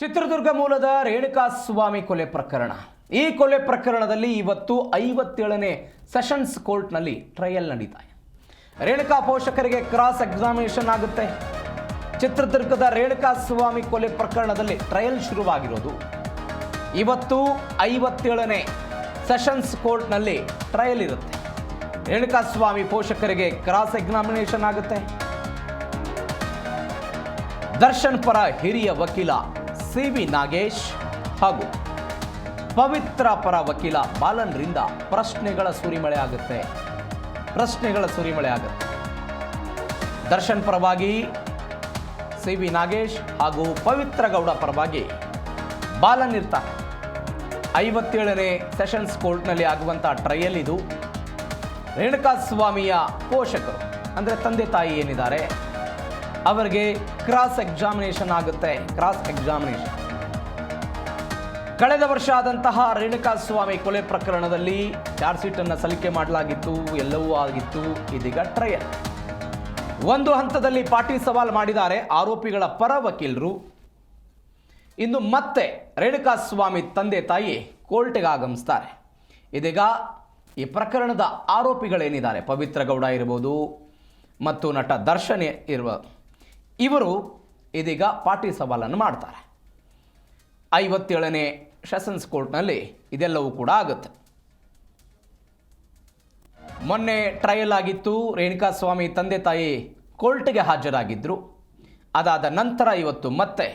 ಚಿತ್ರದುರ್ಗ ಮೂಲದ ರೇಣುಕಾ ಸ್ವಾಮಿ ಕೊಲೆ ಪ್ರಕರಣ. ಈ ಕೊಲೆ ಪ್ರಕರಣದಲ್ಲಿ ಇವತ್ತು ಐವತ್ತೇಳನೇ ಸೆಷನ್ಸ್ ಕೋರ್ಟ್ನಲ್ಲಿ ಟ್ರಯಲ್ ನಡೀತಾ ಇದೆ. ರೇಣುಕಾ ಪೋಷಕರಿಗೆ ಕ್ರಾಸ್ ಎಕ್ಸಾಮಿನೇಷನ್ ಆಗುತ್ತೆ. ಚಿತ್ರದುರ್ಗದ ರೇಣುಕಾ ಸ್ವಾಮಿ ಕೊಲೆ ಪ್ರಕರಣದಲ್ಲಿ ಟ್ರಯಲ್ ಶುರುವಾಗಿರೋದು. ಇವತ್ತು ಐವತ್ತೇಳನೇ ಸೆಷನ್ಸ್ ಕೋರ್ಟ್ನಲ್ಲಿ ಟ್ರಯಲ್ ಇರುತ್ತೆ. ರೇಣುಕಾ ಸ್ವಾಮಿ ಪೋಷಕರಿಗೆ ಕ್ರಾಸ್ ಎಕ್ಸಾಮಿನೇಷನ್ ಆಗುತ್ತೆ. ದರ್ಶನ್ ಪರ ಹಿರಿಯ ವಕೀಲ ಸಿ ವಿ ನಾಗೇಶ್ ಹಾಗೂ ಪವಿತ್ರ ಪರ ವಕೀಲ ಬಾಲನ್ರಿಂದ ಪ್ರಶ್ನೆಗಳ ಸುರಿಮಳೆ ಆಗುತ್ತೆ. ಪ್ರಶ್ನೆಗಳ ಸುರಿಮಳೆ ಆಗುತ್ತೆ. ದರ್ಶನ್ ಪರವಾಗಿ ಸಿ ವಿ ನಾಗೇಶ್ ಹಾಗೂ ಪವಿತ್ರ ಗೌಡ ಪರವಾಗಿ ಬಾಲನ್ ಇರ್ತಾರೆ. ಐವತ್ತೇಳನೇ ಸೆಷನ್ಸ್ ಕೋರ್ಟ್ನಲ್ಲಿ ಆಗುವಂಥ ಟ್ರಯಲ್ ಇದು. ರೇಣುಕಾ ಸ್ವಾಮಿಯ ಪೋಷಕರು, ಅಂದರೆ ತಂದೆ ತಾಯಿ ಏನಿದ್ದಾರೆ ಅವರಿಗೆ ಕ್ರಾಸ್ ಎಕ್ಸಾಮಿನೇಷನ್ ಆಗುತ್ತೆ. ಕ್ರಾಸ್ ಎಕ್ಸಾಮಿನೇಷನ್ ಕಳೆದ ವರ್ಷ ಆದಂತಹ ರೇಣುಕಾ ಸ್ವಾಮಿ ಕೊಲೆ ಪ್ರಕರಣದಲ್ಲಿ ಚಾರ್ಜ್ ಶೀಟನ್ನು ಸಲ್ಲಿಕೆ ಮಾಡಲಾಗಿತ್ತು? ಎಲ್ಲವೂ ಆಗಿತ್ತು. ಇದೀಗ ಟ್ರಯಲ್ ಒಂದು ಹಂತದಲ್ಲಿ ಪಾಟಿ ಸವಾಲ್ ಮಾಡಿದ್ದಾರೆ. ಆರೋಪಿಗಳ ಪರ ವಕೀಲರು. ಇನ್ನು ಮತ್ತೆ ರೇಣುಕಾ ಸ್ವಾಮಿ ತಂದೆ ತಾಯಿ ಕೋರ್ಟ್ಗೆ ಆಗಮಿಸ್ತಾರೆ. ಇದೀಗ ಈ ಪ್ರಕರಣದ ಆರೋಪಿಗಳೇನಿದ್ದಾರೆ? ಪವಿತ್ರ ಗೌಡ ಇರ್ಬೋದು, ಮತ್ತು ನಟ ದರ್ಶನ್ ಇರುವ ಇವರು ಇದೀಗ ಪಾಟಿ ಸವಾಲನ್ನು ಮಾಡ್ತಾರೆ. ಐವತ್ತೇಳನೇ ಸೆಷನ್ಸ್ ಕೋರ್ಟ್ನಲ್ಲಿ ಇದೆಲ್ಲವೂ ಕೂಡ ಆಗುತ್ತೆ. ಮೊನ್ನೆ ಟ್ರಯಲ್ ಆಗಿತ್ತು, ರೇಣುಕಾ ಸ್ವಾಮಿ ತಂದೆ ತಾಯಿ ಕೋರ್ಟ್ಗೆ ಹಾಜರಾಗಿದ್ದರು ಅದಾದ ನಂತರ ಇವತ್ತು ಮತ್ತೆ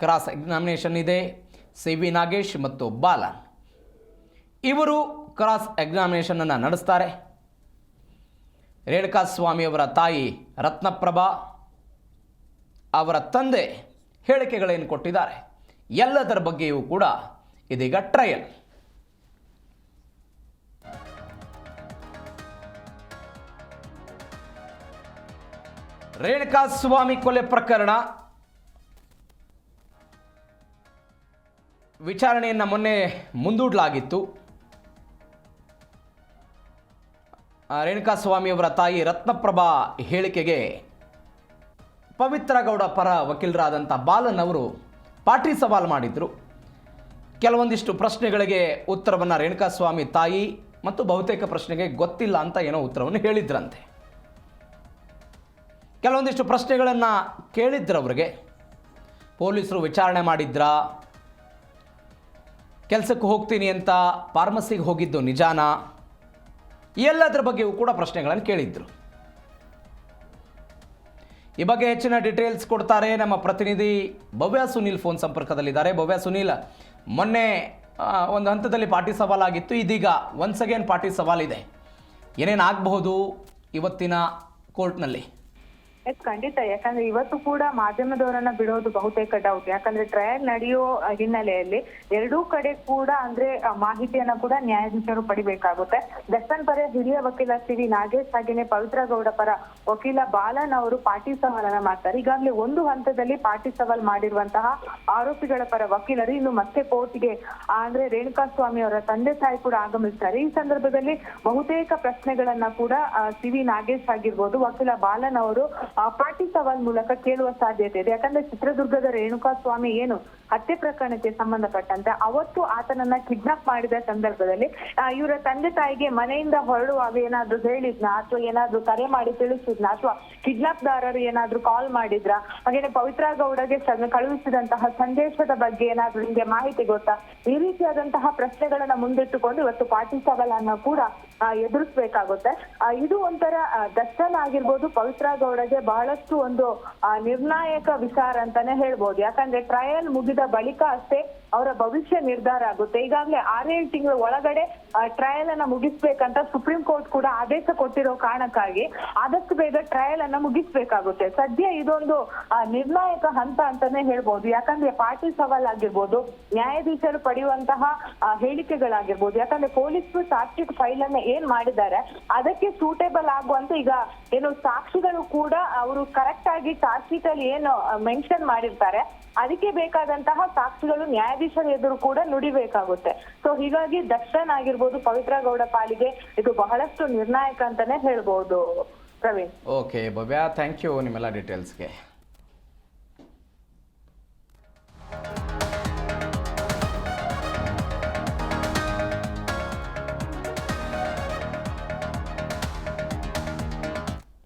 ಕ್ರಾಸ್ ಎಕ್ಸಾಮಿನೇಷನ್ ಇದೆ, ಸಿ ವಿ ನಾಗೇಶ್ ಮತ್ತು ಬಾಲನ್. ಇವರು ಕ್ರಾಸ್ ಎಕ್ಸಾಮಿನೇಷನನ್ನು ನಡೆಸ್ತಾರೆ. ರೇಣುಕಾ ಸ್ವಾಮಿಯವರ ತಾಯಿ ರತ್ನಪ್ರಭಾ ಅವರ ತಂದೆ ಹೇಳಿಕೆಗಳೇನು ಕೊಟ್ಟಿದ್ದಾರೆ? ಎಲ್ಲದರ ಬಗ್ಗೆಯೂ ಕೂಡ ಇದೀಗ ಟ್ರಯಲ್. ರೇಣುಕಾ ಸ್ವಾಮಿ ಕೊಲೆ ಪ್ರಕರಣ. ವಿಚಾರಣೆಯನ್ನು ಮೊನ್ನೆ ಮುಂದೂಡಲಾಗಿತ್ತು. ರೇಣುಕಾ ಸ್ವಾಮಿಯವರ ತಾಯಿ ರತ್ನಪ್ರಭಾ ಹೇಳಿಕೆಗೆ ಪವಿತ್ರ ಗೌಡ ಪರ ವಕೀಲರಾದಂಥ ಬಾಲನ್ ಅವರು ಪಾಟಿ ಸವಾಲು ಮಾಡಿದರು. ಕೆಲವೊಂದಿಷ್ಟು ಪ್ರಶ್ನೆಗಳಿಗೆ ಉತ್ತರವನ್ನು ರೇಣುಕಾ ಸ್ವಾಮಿ ತಾಯಿ ಮತ್ತು ಬಹುತೇಕ ಪ್ರಶ್ನೆಗೆ ಗೊತ್ತಿಲ್ಲ ಅಂತ ಏನೋ ಉತ್ತರವನ್ನು ಹೇಳಿದ್ರಂತೆ. ಕೆಲವೊಂದಿಷ್ಟು ಪ್ರಶ್ನೆಗಳನ್ನು ಕೇಳಿದ್ರು ಅವ್ರಿಗೆ ಪೊಲೀಸರು ವಿಚಾರಣೆ ಮಾಡಿದ್ರಾ, ಕೆಲಸಕ್ಕೆ ಹೋಗ್ತೀನಿ ಅಂತ ಫಾರ್ಮಸಿಗೆ ಹೋಗಿದ್ದು ನಿಜಾನ, ಎಲ್ಲದರ ಬಗ್ಗೆಯೂ ಕೂಡ ಪ್ರಶ್ನೆಗಳನ್ನು ಕೇಳಿದ್ರು. ಈ ಬಗ್ಗೆ ಹೆಚ್ಚಿನ ಡೀಟೇಲ್ಸ್ ಕೊಡ್ತಾರೆ ನಮ್ಮ ಪ್ರತಿನಿಧಿ ಭವ್ಯ ಸುನೀಲ್ ಫೋನ್ ಸಂಪರ್ಕದಲ್ಲಿದ್ದಾರೆ. ಭವ್ಯ ಸುನೀಲ್, ಮೊನ್ನೆ ಒಂದು ಹಂತದಲ್ಲಿ ಪಾರ್ಟಿ ಸವಾಲಾಗಿತ್ತು. ಇದೀಗ ಒನ್ಸ್ ಅಗೇನ್ ಪಾರ್ಟಿ ಸವಾಲಿದೆ. ಏನೇನು ಆಗಬಹುದು ಇವತ್ತಿನ ಕೋರ್ಟ್ನಲ್ಲಿ ಎಸ್, ಖಂಡಿತ. ಯಾಕಂದ್ರೆ ಇವತ್ತು ಕೂಡ ಮಾಧ್ಯಮದವರನ್ನ ಬಿಡೋದು ಬಹುತೇಕ ಡೌಟ್ ಯಾಕಂದ್ರೆ ಟ್ರಯಲ್ ನಡೆಯೋ ಹಿನ್ನೆಲೆಯಲ್ಲಿ ಎರಡೂ ಕಡೆ ಕೂಡ ಅಂದ್ರೆ ಮಾಹಿತಿಯನ್ನ ಕೂಡ ನ್ಯಾಯಾಧೀಶರು ಪಡಿಬೇಕಾಗುತ್ತೆ. ದರ್ಶನ್ ಪರ ಹಿರಿಯ ವಕೀಲ ಸಿ ವಿ ನಾಗೇಶ್ ಹಾಗೇನೆ ಪವಿತ್ರ ಗೌಡ ಪರ ವಕೀಲ ಬಾಲನ್ ಅವರು ಪಾಟಿ ಸವಾಲನ್ನ ಮಾಡ್ತಾರೆ. ಈಗಾಗಲೇ ಒಂದು ಹಂತದಲ್ಲಿ ಪಾಟಿ ಸವಾಲ್ ಮಾಡಿರುವಂತಹ ಆರೋಪಿಗಳ ಪರ ವಕೀಲರು ಇನ್ನು ಮತ್ತೆ ಕೋರ್ಟ್ಗೆ ಅಂದ್ರೆ ರೇಣುಕಾ ಸ್ವಾಮಿ ಅವರ ತಂದೆ ತಾಯಿ ಕೂಡ ಆಗಮಿಸ್ತಾರೆ. ಈ ಸಂದರ್ಭದಲ್ಲಿ ಬಹುತೇಕ ಪ್ರಶ್ನೆಗಳನ್ನ ಕೂಡ ಸಿ ವಿ ನಾಗೇಶ್ ಆಗಿರ್ಬೋದು, ವಕೀಲ ಬಾಲನ್ ಅವರು ಪಾಟಿ ಸವಾಲ್ ಮೂಲಕ ಕೇಳುವ ಸಾಧ್ಯತೆ ಇದೆ. ಯಾಕಂದ್ರೆ ಚಿತ್ರದುರ್ಗದ ರೇಣುಕಾ ಸ್ವಾಮಿ ಏನು ಹತ್ಯೆ ಪ್ರಕರಣಕ್ಕೆ ಸಂಬಂಧಪಟ್ಟಂತೆ ಅವತ್ತು ಆತನನ್ನ ಕಿಡ್ನಾಪ್ ಮಾಡಿದ ಸಂದರ್ಭದಲ್ಲಿ ಇವರ ತಂದೆ ತಾಯಿಗೆ ಮನೆಯಿಂದ ಹೊರಡುವಾಗ ಏನಾದ್ರೂ ಹೇಳಿದ್ನ? ಅಥವಾ ಏನಾದ್ರು ಕರೆ ಮಾಡಿ ತಿಳಿಸಿದ್ನ? ಅಥವಾ ಕಿಡ್ನಾಪ್ ದಾರರು ಏನಾದ್ರೂ ಕಾಲ್ ಮಾಡಿದ್ರ? ಹಾಗೇನೆ ಪವಿತ್ರ ಗೌಡಗೆ ಕಳುಹಿಸಿದಂತಹ ಸಂದೇಶದ ಬಗ್ಗೆ ಏನಾದ್ರು ನಿಮ್ಗೆ ಮಾಹಿತಿ ಗೊತ್ತಾ? ಈ ರೀತಿಯಾದಂತಹ ಪ್ರಶ್ನೆಗಳನ್ನ ಮುಂದಿಟ್ಟುಕೊಂಡು ಇವತ್ತು ಪಾಟಿ ಸವಾಲನ್ನ ಕೂಡ ಎದುರಿಸಬೇಕಾಗುತ್ತೆ. ಇದು ಒಂಥರ ದರ್ಶನ್ ಆಗಿರ್ಬೋದು ಪವಿತ್ರ ಗೌಡಗೆ ಬಹಳಷ್ಟು ಒಂದು ನಿರ್ಣಾಯಕ ವಿಚಾರ ಅಂತಾನೆ ಹೇಳ್ಬೋದು. ಯಾಕಂದ್ರೆ ಟ್ರಯಲ್ ಮುಗಿದ ಬಳಿಕ ಅಷ್ಟೇ ಅವರ ಭವಿಷ್ಯ ನಿರ್ಧಾರ ಆಗುತ್ತೆ. ಈಗಾಗಲೇ ಆರೇಳು ತಿಂಗಳ ಒಳಗಡೆ ಟ್ರಯಲ್ ಅನ್ನ ಮುಗಿಸ್ಬೇಕಂತ ಸುಪ್ರೀಂ ಕೋರ್ಟ್ ಕೂಡ ಆದೇಶ ಕೊಟ್ಟಿರೋ ಕಾರಣಕ್ಕಾಗಿ ಆದಷ್ಟು ಬೇಗ ಟ್ರಯಲ್ ಅನ್ನ ಮುಗಿಸ್ಬೇಕಾಗುತ್ತೆ. ಸದ್ಯ ಇದೊಂದು ನಿರ್ಣಾಯಕ ಹಂತ ಅಂತಾನೆ ಹೇಳ್ಬಹುದು ಯಾಕಂದ್ರೆ ಪಾರ್ಟಿ ಸವಾಲ್ ಆಗಿರ್ಬೋದು, ನ್ಯಾಯಾಧೀಶರು ಪಡೆಯುವಂತಹ ಹೇಳಿಕೆಗಳಾಗಿರ್ಬೋದು, ಯಾಕಂದ್ರೆ ಪೊಲೀಸರು ಸಾಕ್ಷಿ ಫೈಲ್ ಅನ್ನ ಏನ್ ಮಾಡಿದ್ದಾರೆ, ಅದಕ್ಕೆ ಸೂಟೇಬಲ್ ಆಗುವಂತ ಈಗ ಏನು ಸಾಕ್ಷಿಗಳು ಕೂಡ ಅವರು ಕರೆಕ್ಟ್ ಆಗಿ ಚಾರ್ಜ್ ಶೀಟ್ ಅಲ್ಲಿ ಏನು ಮೆನ್ಷನ್ ಮಾಡಿರ್ತಾರೆ, ಅದಕ್ಕೆ ಬೇಕಾದಂತಹ ಸಾಕ್ಷಿಗಳು ನ್ಯಾಯಾಧೀಶರ ಎದುರು ಕೂಡ ನುಡಿಬೇಕಾಗುತ್ತೆ. ಸೊ ಹೀಗಾಗಿ ದರ್ಶನ್ ಆಗಿರ್ಬೋದು ಪವಿತ್ರ ಗೌಡ ಪಾಲಿಗೆ ಇದು ಬಹಳಷ್ಟು ನಿರ್ಣಾಯಕ ಅಂತಾನೆ ಹೇಳ್ಬಹುದು Praveen. Okay Bhavya thank you ನಿಮ್ಮೆಲ್ಲ ಡೀಟೇಲ್ಸ್ಗೆ